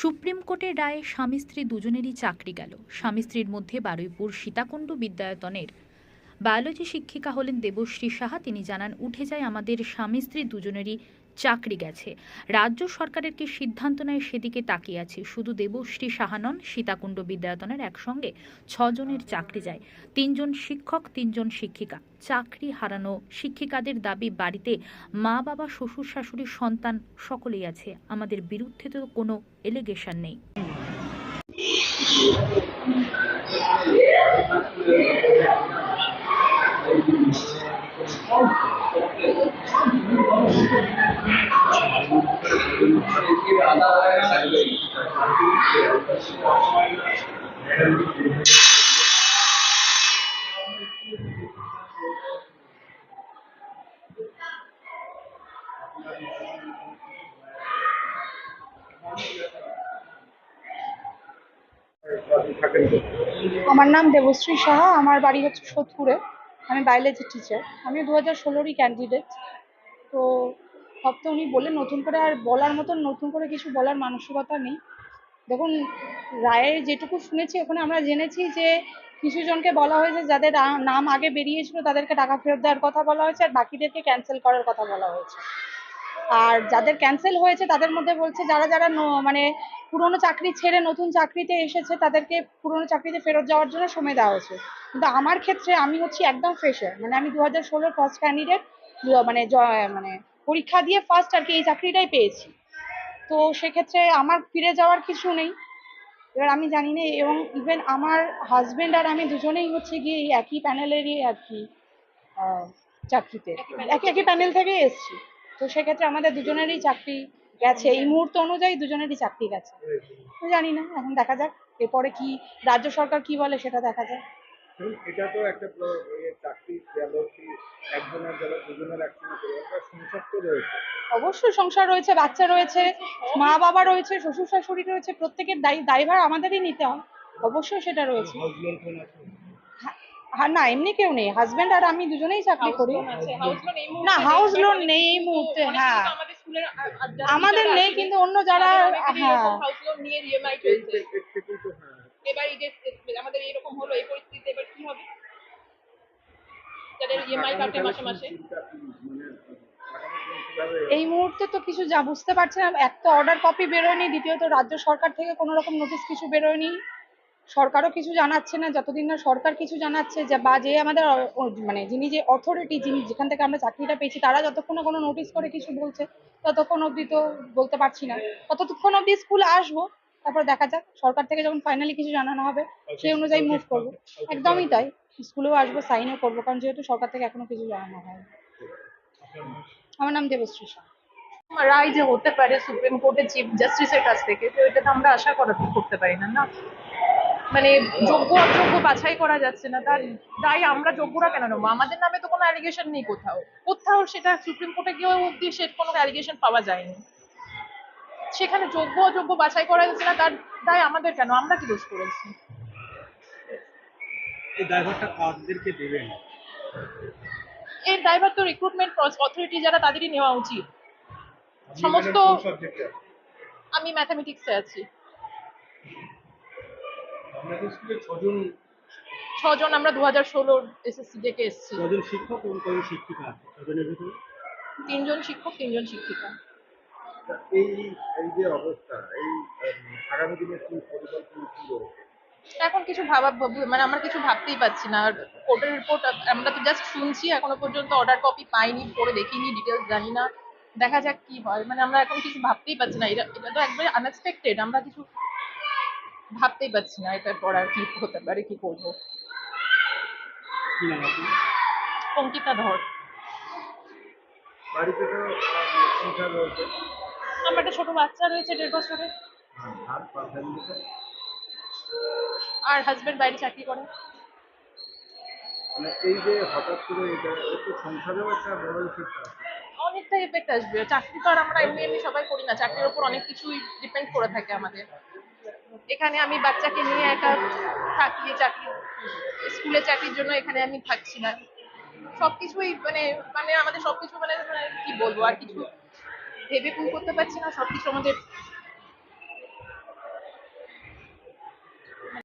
Supreme কোর্টের রায়ে স্বামী স্ত্রী দুজনেরই চাকরি গেল। স্বামী স্ত্রীর মধ্যে বারুইপুর সীতাকুণ্ড বিদ্যায়তনের বায়োলজি শিক্ষিকা হলেন দেবশ্রী সাহা। তিনি জানান, উঠে যায় আমাদের স্বামী স্ত্রী দুজনেরই চাকরি গেছে। রাজ্য সরকারের কি সিদ্ধান্ত নেয় সেদিকে তাকিয়ে আছে। শুধু দেবশ্রী সাহানন সীতাকুণ্ড বিদ্যায়তনের একসঙ্গে ছজনের চাকরি যায়। তিনজন শিক্ষক, তিনজন শিক্ষিকা। চাকরি হারানো শিক্ষিকাদের দাবি বাড়িতে মা বাবা, শ্বশুর শাশুড়ি, সন্তান সকলেই আছে। আমাদের বিরুদ্ধে তো কোনো এলিগেশন নেই। আমার নাম দেবশ্রী সাহা আমার বাড়ি হচ্ছে সোদপুরে। আমি বায়োলজি টিচার আমি দু হাজার ষোলোরই ক্যান্ডিডেট তো সব তো উনি বললেন, নতুন করে আর বলার মতন, নতুন করে কিছু বলার মানসিকতা নেই। দেখুন রায়ে যেটুকু শুনেছি, ওখানে আমরা জেনেছি যে কিছু জনকে বলা হয়েছে যাদের নাম আগে বেরিয়েছিল, তাদেরকে টাকা ফেরত দেওয়ার কথা বলা হয়েছে, আর বাকিদেরকে ক্যান্সেল করার কথা বলা হয়েছে। আর যাদের ক্যান্সেল হয়েছে তাদের মধ্যে বলছে যারা যারা মানে পুরনো চাকরি ছেড়ে নতুন চাকরিতে এসেছে তাদেরকে পুরনো চাকরিতে ফেরত যাওয়ার জন্য সময় দেওয়া হয়েছে। কিন্তু আমার ক্ষেত্রে আমি হচ্ছি একদম ফ্রেশার মানে আমি দু হাজার ষোলোর ফার্স্ট ক্যান্ডিডেট মানে মানে পরীক্ষা দিয়ে ফার্স্ট আর কি এই চাকরিটাই পেয়েছি। তো সেক্ষেত্রে আমার ফিরে যাওয়ার কিছু নেই। এবার আমি জানি না এবং ইভেন আমার হাজবেন্ড আর আমি দুজনেই হচ্ছে গিয়ে এই একই প্যানেলেরই আর কি চাকরিতে। একই একই প্যানেল থেকে এসেছি। তো সেক্ষেত্রে আমাদের দুজনেরই চাকরি গেছে। এই মুহূর্ত অনুযায়ী দুজনেরই চাকরি গেছে। তো জানি না এখন দেখা যাক। এরপরে কি রাজ্য সরকার কি বলে সেটা দেখা যাক। এটা তো একটা চাকরি একজনের গেল দুজনের একসঙ্গে করে একটা সংসার তো রয়েছে। অবশ্যই সংসার রয়েছে বাচ্চা রয়েছে মা বাবা রয়েছে শ্বশুর শাশুড়ি রয়েছে প্রত্যেকের দায়ী দায়ভার আমাদেরই নিতে হয়। অবশ্যই সেটা রয়েছে হাউস লোন ফোন আছে হ্যাঁ না এমনি কেউ নেই। হাজবেন্ড আর আমি দুজনেই চাকরি করি। না হাউস লোন নেই এই মুহূর্তে হ্যাঁ। আমাদের নেই কিন্তু অন্য যারা হ্যাঁ। লোন নিয়ে ইএমআই চলছে। এর থেকেই তো হ্যাঁ। এবার এই যে আমাদের এরকম হলো এই পরিস্থিতিতে এবার কি হবে? যাদের ইএমআই কাটে মাসে মাসে। মানে এই মুহূর্তে তো কিছু যা বুঝতে পারছি না এক তো অর্ডার কপি বেরোয়নি দ্বিতীয়ত রাজ্য সরকার থেকে কোনো রকম নোটিশ কিছু বেরোয়নি। সরকারও কিছু জানাচ্ছে না যতদিন না সরকার কিছু জানাচ্ছে যে বা যে আমাদের মানে যিনি যে অথরিটি যিনি যেখান থেকে আমরা চাকরিটা পেয়েছি তারা যতক্ষণ না কোনো নোটিশ করে কিছু বলছে ততক্ষণ অবধি তো বলতে পারছি না। ততক্ষণ অবধি স্কুলে আসব তারপর দেখা যাক। সরকার থেকে যখন ফাইনালি কিছু জানানো হবে সেই অনুযায়ী মুভ করব। একদমই তাই। স্কুলেও আসব সাইনও করব কারণ যেহেতু সরকার থেকে এখনও কিছু জানানো হয় আমার নাম দেবশ্রী শাহ রায় যে হতে পারে সুপ্রিম কোর্টের চিফ জাস্টিসের কাছ থেকে তো এটা তো আমরা আশা করা করতে পারি না না? মানে যোগ্য অযোগ্য বাছাই করা যাচ্ছে না। তার দায় আমরা যোগ্যরা কেন নেব? আমাদের নামে তো কোনো অ্যালিগেশন নেই কোথাও। কোথাও সেটা সুপ্রিম কোর্টে গিয়েও অব্দি সে কোনো অ্যালিগেশন পাওয়া যায়নি। সেখানে যোগ্য অযোগ্য বাছাই করা যাচ্ছে না তার দায় আমাদের কেন? আমরা কি দোষ করেছি? এই ড্রাইভারটা কাদেরকে দেবেন এর দায়ভার তো রিক্রুটমেন্ট অথরিটি যারা তাদেরই নেওয়া উচিত। সমস্ত- আমি ম্যাথামেটিক্সে আছি। আপনাদের স্কুলে ছজন ছজন আমরা দু হাজার ষোলোর এসএসসি থেকে এসেছি। কজন শিক্ষক এবং কজন শিক্ষিকা আছে ছজনের ভিতরে? তিনজন শিক্ষক তিনজন শিক্ষিকা। এই এই যে অবস্থা এই আগামী দিনে কি পরিকল্পনা কি রয়েছে? এখন কিছু ভাবা ভাব- মানে আমরা কিছু ভাবতেই পারছি না। আর কোর্টের রিপোর্ট আমরা তো জাস্ট শুনছি এখনও পর্যন্ত অর্ডার কপি পাইনি পড়ে দেখিনি ডিটেলস জানি না। দেখা যাক কি হয়। মানে আমরা এখন কিছু ভাবতেই পারছি না। এটা এটা তো একবারে আনএক্সপেক্টেড আমরা কিছু ভাবতেই পারছি না এটার পর আর কি হতে পারে কি করব। অঙ্কিতা ধর। বাড়িতে তো সংসার রয়েছে? আমার একটা ছোট বাচ্চা রয়েছে দেড় আর ফ্যামিলিতে আর হাজবেন্ড বাইরে চাকরি করে। মানে এই যে হঠাৎ করে এটা এর সংসারেও একটা বড় ইফেক্ট আছে। অনেকটা আসবে। চাকরি তো আর আমরা এমনি এমনি সবাই করি না। চাকরির উপর অনেক কিছুই ডিপেন্ড করে থাকে আমাদের। এখানে আমি বাচ্চাকে নিয়ে একা থাকি, চাকরি, স্কুলে চাকরির জন্য এখানে আমি থাকছি না। সবকিছুই মানে মানে আমাদের সবকিছু মানে মানে কি বলব, আর কিছু ভেবে করতে পারছি না, সবকিছু আমাদের